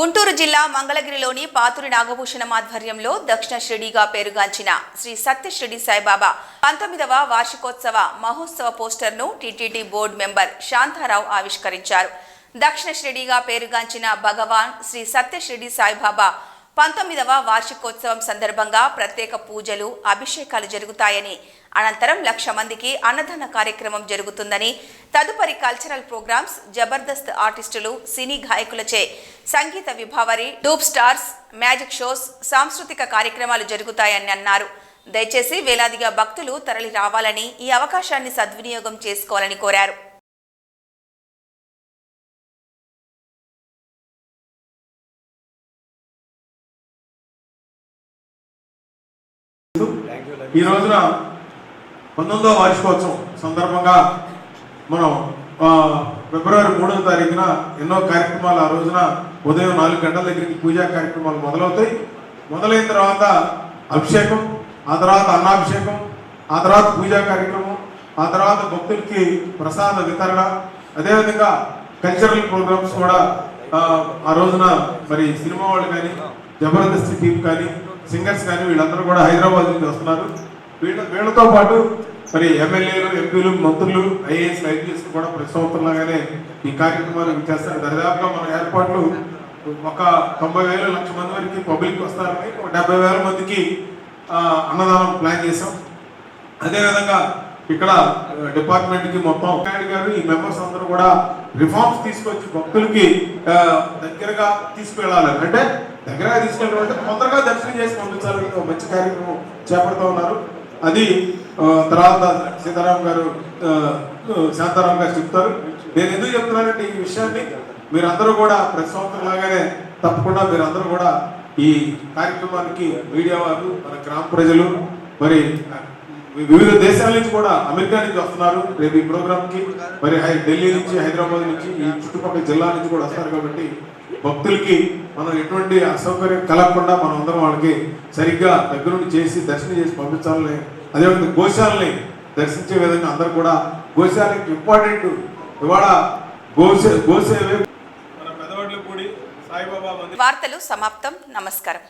గుంటూరు జిల్లా మంగళగిరిలోని పాతురి నాగభూషణం ఆధ్వర్యంలో దక్షిణ షిరిడిగా పేరుగాంచిన శ్రీ సత్య షిరిడి సాయిబాబా పంతొమ్మిదవ వార్షికోత్సవ మహోత్సవ పోస్టర్ను టీటీడీ బోర్డు మెంబర్ శాంతారావు ఆవిష్కరించారు. దక్షిణ షిరిడిగా పేరుగాంచిన భగవాన్ శ్రీ సత్య సాయిబాబా పంతొమ్మిదవ వార్షికోత్సవం సందర్భంగా ప్రత్యేక పూజలు అభిషేకాలు జరుగుతాయని అనంతరం లక్ష మందికి అన్నదాన కార్యక్రమం జరుగుతుందని తదుపరి కల్చరల్ ప్రోగ్రామ్స్ జబర్దస్త్ ఆర్టిస్టులు సినీ గాయకులచే సంగీత విభావరి డూప్ స్టార్స్ మ్యాజిక్ షోస్ సాంస్కృతిక కార్యక్రమాలు జరుగుతాయని అన్నారు. దయచేసి వేలాదిగా భక్తులు తరలి రావాలని ఈ అవకాశాన్ని సద్వినియోగం చేసుకోవాలని కోరారు. ఈ రోజున పంతొమ్మిదో వార్షికోత్సవం సందర్భంగా మనం ఫిబ్రవరి మూడవ తారీఖున ఎన్నో కార్యక్రమాలు ఆ రోజున ఉదయం నాలుగు గంటల దగ్గరికి పూజా కార్యక్రమాలు మొదలవుతాయి. మొదలైన తర్వాత అభిషేకం ఆ తర్వాత అన్నాభిషేకం ఆ తర్వాత పూజా కార్యక్రమం ఆ తర్వాత భక్తులకి ప్రసాద వితరణ అదేవిధంగా కల్చరల్ ప్రోగ్రామ్స్ కూడా ఆ, రోజున మరి సినిమా వాళ్ళు కానీ జబర్దస్త్ టీం కానీ సింగర్స్ కానీ వీళ్ళందరూ కూడా హైదరాబాద్ నుంచి వస్తున్నారు. వీళ్ళ వీళ్ళతో పాటు మరి ఎమ్మెల్యేలు ఎంపీలు మంత్రులు ఐఏఎస్ ఐపీఎస్ కూడా ప్రతి సంవత్సరంలాగానే ఈ కార్యక్రమాలు చేస్తారు. దరిదాపుగా మన ఏర్పాట్లు ఒక తొంభై వేల లక్ష మంది వరకు పబ్లిక్ వస్తారని ఒక డెబ్బై వేల మందికి అన్నదానం ప్లాన్ చేసాం అదేవిధంగా ఇక్కడ డిపార్ట్మెంట్కి మొత్తం నాయుడు గారు ఈ మెంబర్స్ అందరూ కూడా రిఫార్మ్స్ తీసుకొచ్చి భక్తులకి దగ్గరగా తీసుకువెళ్ళాలి. అంటే దగ్గరగా తీసుకెళ్ళడం అంటే తొందరగా దర్శనం చేసి పంపించాలని ఒక మంచి కార్యక్రమం చేపడుతూ ఉన్నారు. అది తర్వాత సీతారాం గారు శాంతారాం గారు చెప్తారు. నేను ఎందుకు చెప్తున్నానంటే ఈ విషయాన్ని మీరందరూ కూడా ప్రతి సంవత్సరం లాగానే తప్పకుండా మీరందరూ కూడా ఈ కార్యక్రమానికి మీడియా వారు మన గ్రామ ప్రజలు మరి వివిధ దేశాల నుంచి కూడా అమెరికా నుంచి వస్తున్నారు. రేపు ఈ ప్రోగ్రామ్కి మరి హై- ఢిల్లీ నుంచి హైదరాబాద్ నుంచి ఈ చుట్టుపక్కల జిల్లా నుంచి కూడా వస్తారు కాబట్టి భక్తులకి మనం ఎటువంటి అసౌకర్యం కలగకుండా మనం అందరం వాళ్ళకి సరిగ్గా దగ్గరుండి చేసి దర్శనం చేసి పంపించాలని అదేవిధంగా గోశాలని దర్శించే విధంగా అందరూ కూడా గోశాలకి ఇంపార్టెంట్. ఇవాళ గోసే గోసేవే మన పెదవాడ్ల కూడి సాయిబాబా వార్తలు సమాప్తం. నమస్కారం.